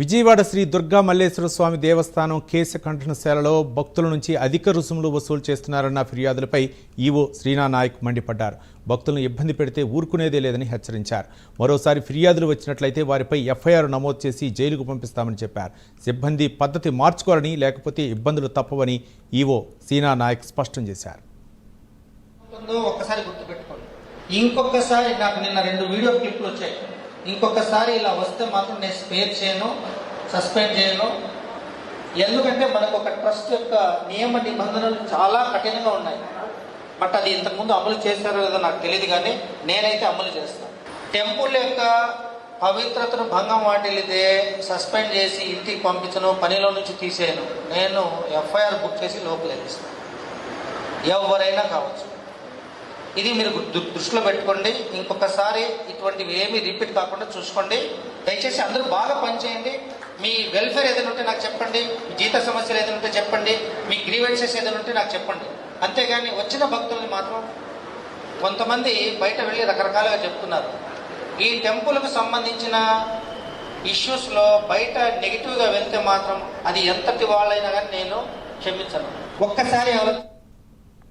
విజయవాడ శ్రీ దుర్గా మల్లేశ్వర స్వామి దేవస్థానం కేశ కంఠనశాలలో భక్తుల నుంచి అధిక రుసుములు వసూలు చేస్తున్నారన్న ఫిర్యాదులపై ఈవో శ్రీనా నాయక్ మండిపడ్డారు. భక్తులను ఇబ్బంది పెడితే ఊరుకునేదే లేదని హెచ్చరించారు. మరోసారి ఫిర్యాదులు వచ్చినట్లయితే వారిపై ఎఫ్ఐఆర్ నమోదు చేసి జైలుకు పంపిస్తామని చెప్పారు. సిబ్బంది పద్ధతి మార్చుకోవాలని లేకపోతే ఇబ్బందులు తప్పవని ఈవో సీనా నాయక్ స్పష్టం చేశారు. ఒక్కసారి గుర్తుపెట్టుకోండి. ఇంకొకసారి నాకు నిన్న రెండు వీడియో క్లిప్లు వచ్చాయి. ఇంకొకసారి ఇలా వస్తే మాత్రం నేను స్పేర్ చేయను సస్పెండ్ చేయను. ఎందుకంటే మనకు ఒక ట్రస్ట్ యొక్క నియమ నిబంధనలు చాలా కఠినంగా ఉన్నాయి. బట్ అది ఇంతకుముందు అమలు చేశారో లేదో నాకు తెలియదు కానీ నేనైతే అమలు చేస్తాను టెంపుల్ యొక్క పవిత్రతను భంగం వాటిల్లితే సస్పెండ్ చేసి ఇంటికి పంపించను పనిలో నుంచి తీసేయను. నేను ఎఫ్ఐఆర్ బుక్ చేసి లోపలేస్తాను. ఎవరైనా కావచ్చు. ఇది మీరు దృష్టిలో పెట్టుకోండి. ఇంకొకసారి ఇటువంటివి ఏమీ రిపీట్ కాకుండా చూసుకోండి. దయచేసి అందరూ బాగా పనిచేయండి. మీ వెల్ఫేర్ ఏదైనా ఉంటే నాకు చెప్పండి. మీ జీత సమస్యలు ఏదైనా ఉంటే చెప్పండి. మీ గ్రీవెన్సెస్ ఏదైనా ఉంటే నాకు చెప్పండి. అంతేగాని వచ్చిన భక్తుల్ని మాత్రం కొంతమంది బయట వెళ్ళి రకరకాలుగా చెప్తున్నారు. ఈ టెంపుల్కు సంబంధించిన ఇష్యూస్లో బయట నెగిటివ్గా వెళ్తే మాత్రం అది ఎంతటి వాళ్ళైనా కానీ నేను క్షమించను. ఒక్కసారి